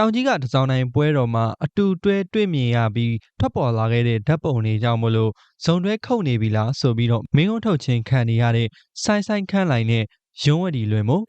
တောင်ကြီးကတစောင်းတိုင်းပွဲတော်မှာအတူတွဲတွေ့မြင်ရပြီးထွက်ပေါ်လာခဲ့တဲ့ဓာတ်ပုံတွေကြောင့်မလို့ဇုံတွဲခုတ်နေပြီလားဆိုပြီးတော့မင်းုံထုတ်ချင်းခံနေရတဲ့ဆိုင်ဆိုင်ခန့်လိုက်နဲ့ရုံးဝတီလွင်မို့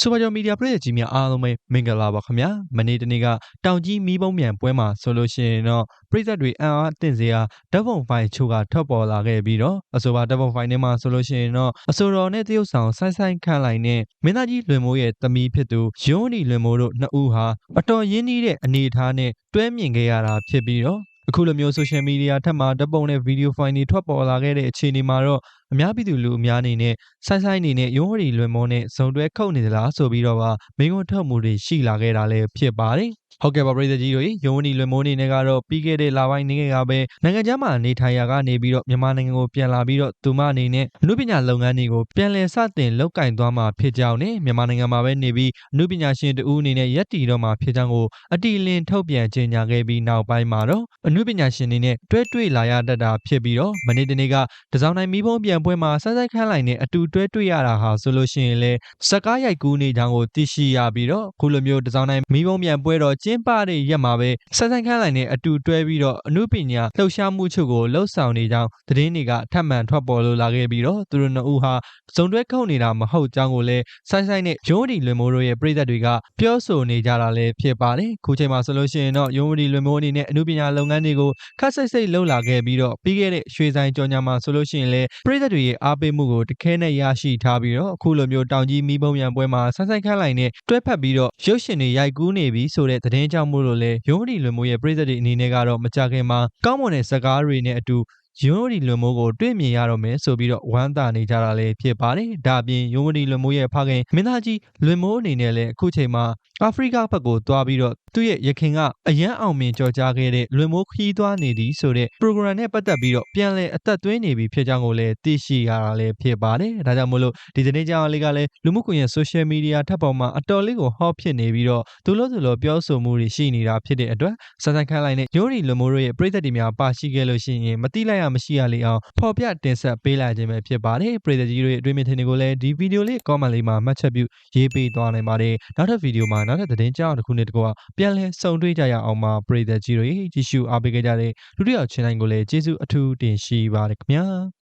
စူပါဂျော်မီဒီယာပရိသတ်ကြီးများအားလုံးပဲမင်္ဂလာပါခင်ဗျာမနေ့တနေ့ကတောင်ကြီးမီးပုံမြန်ပွဲမှာဆိုလို့ရှိရင်တော့ပရိသတ်တွေအံ့အားသင့်စရာဓာတ်ပုံဖိုင်ချို့ကထွက်ပေါ်လာခဲ့ပြီးတော့အဆိုပါဓာတ်ပုံဖိုင်ထဲမှာဆိုလို့ရှိရင်တော့အဆိုတော်နဲ့တရုတ်ဆောင်ဆိုင်ဆိုင်ခန့်လိုက်နဲ့မင်းသားကြီးလွင်မိုးရဲ့သမီးဖြစ်သူရုံးဝတီလွင်မိုးတို့နှစ်ဦးဟာအတော်ရင်းနှီးတဲ့အနေအထားနဲ့တွဲမြင်ခဲ့ရတာဖြစ်ပြီးတော့ အခုလိုမျိုးဆိုရှယ်မီဒီယာထက်မှာဓာတ်ပုံနဲ့ဗီဒီယိုဖိုင်တွေထွက်ပေါ်လာခဲ့တဲ့အခြေအနေမှာတော့အများပြည်သူလူအများအနေနဲ့ဆိုင်ဆိုင်နေနဲ့ရုံးဝရီလွင်မောနဲ့ဇုံတွဲခုတ်နေသလားဆိုပြီးတော့ပါမင်းကုန်းထုတ်မှုတွေရှိလာခဲ့တာလည်းဖြစ်ပါတယ် ဟုတ်ကဲ့ပါပြည်သူကြီးတို့ရုံးဝနီလွင်မိုးနေနဲ့ကတော့ပြီးခဲ့တဲ့လပိုင်းနေကပဲနိုင်ငံခြားမှာနေထိုင်ရာကနေပြီးတော့မြန်မာနိုင်ငံကိုပြန်လာပြီးတော့သူမအနေနဲ့အမှုပညာလုပ်ငန်းတွေကိုပြန်လည်စတင်လုပ်ကင်သွားမှာဖြစ်ကြောင်းနဲ့မြန်မာနိုင်ငံမှာပဲနေပြီးအမှုပညာရှင်တဦးအနေနဲ့ရက်တီတော့မှာဖြစ်ကြောင်းကိုအတီလင်းထုတ်ပြန်ကြေညာခဲ့ပြီးနောက်ပိုင်းမှာတော့အမှုပညာရှင်တွေနဲ့တွဲတွေ့လာရတတ်တာဖြစ်ပြီးတော့မနေ့တနေ့ကတစောင်းတိုင်းမီးပုံးပြန်ပွဲမှာဆက်ဆက်ခန်းလိုက်နဲ့အတူတွဲတွေ့ရတာဟာဆိုလို့ရှိရင်လေစကားရိုက်ကူးနေကြောင်းကိုသိရှိရပြီးတော့ခုလိုမျိုးတစောင်းတိုင်းမီးပုံးပြန်ပွဲတော့ကျင်းပတဲ့ရက်မှာပဲဆက်ဆက်ခန်းလိုက်နဲ့အတူတွဲပြီးတော့အမှုပညာလှုပ်ရှားမှုချုပ်ကိုလှုပ်ဆောင်နေကြောင်းသတင်းတွေကထပ်မံထွက်ပေါ်လို့လာခဲ့ပြီးတော့သူတို့နှစ်ဦးဟာဇုံတွဲခုတ်နေတာမဟုတ်ကြောင်းကိုလည်းဆိုင်ဆိုင်နဲ့ရုံးဒီလွင်မိုးတို့ရဲ့ပြည်သက်တွေကပြောဆိုနေကြတာလည်းဖြစ်ပါတယ်ခုချိန်မှာဆိုလို့ရှိရင်တော့ရုံးဒီလွင်မိုးအနေနဲ့အမှုပညာလုပ်ငန်းတွေကိုခက်စိတ်စိတ်လှုပ်လာခဲ့ပြီးတော့ပြီးခဲ့တဲ့ရွှေဆိုင်ကြော်ညာမှာဆိုလို့ရှိရင်လည်းပြည်သက်တွေရဲ့အားပေးမှုကိုတခဲနဲ့ရရှိထားပြီးတော့အခုလိုမျိုးတောင်ကြီးမီးပုံးရံပွဲမှာဆိုင်ဆိုင်ခန့်လိုက်နဲ့တွဲဖက်ပြီးတော့ရုပ်ရှင်တွေရိုက်ကူးနေပြီဆိုတဲ့သတင်းကြောင့်မို့လို့လေရုံးဒီလွင်မိုးရဲ့ပြည်သက်တွေအနေနဲ့ကတော့မကြခင်မှာကောင်းမွန်တဲ့စကားတွေနဲ့အတူယွန်းဝတီလွန်မိုးကိုတွေ့မြင်ရတော့မယ်ဆိုပြီးတော့ဝမ်းသာနေကြတာလည်းဖြစ်ပါတယ်။ဒါအပြင်ယွန်းဝတီလွန်မိုးရဲ့ဖခင်မင်းသားကြီးလွန်မိုးအနေနဲ့လည်းအခုချိန်မှာအာဖရိကဘက်ကိုသွားပြီးတော့ သူ့ရဲ့ရခင်ကအရန်အောင်မြင်ကြော်ကြားခဲ့တဲ့လွန်မိုးခီးသွားနေသည်ဆိုတဲ့ program နဲ့ပတ်သက်ပြီးတော့ပြန်လည်အသက်သွင်းနေပြီဖြစ်ကြောင်းကိုလည်းသိရှိရတာလည်းဖြစ်ပါတယ်။ဒါကြောင့်မို့လို့ဒီသတင်းကြောင်လေးကလည်းလူမှုကွန်ရက် social media ထပ်ပေါ်မှာအတော်လေးကိုဟောဖြစ်နေပြီးတော့သူလို့သူလို့ပြောဆိုမှုတွေရှိနေတာဖြစ်တဲ့အတွက်စစခန်းလိုက်နဲ့ယွန်းဝတီလွန်မိုးတို့ရဲ့ပြည်သက်တွေများပါရှိခဲ့လို့ရှိရင်မတိလိုက်ရမရှိရလေအောင်ဖော်ပြတင်ဆက်ပေးလိုက်ခြင်းပဲဖြစ်ပါတယ်ပရိသတ်ကြီးတို့ရဲ့အတွင်းမြင်ထင်တွေကိုလည်းဒီဗီဒီယိုလေး comment လေးမှာမှတ်ချက်ပြုရေးပေးသွားနိုင်ပါတယ်နောက်ထပ်ဗီဒီယိုမှာနောက်ထပ်သတင်းကြောင်းတစ်ခုနဲ့တကွာပြန်လည်ဆုံတွေ့ကြရအောင်ပါပရိသတ်ကြီးတို့ကြည့်ရှုအားပေးကြတဲ့လူတစ်ယောက်ချင်းတိုင်းကိုလည်းကျေးဇူးအထူးတင်ရှိပါတယ်ခင်ဗျာ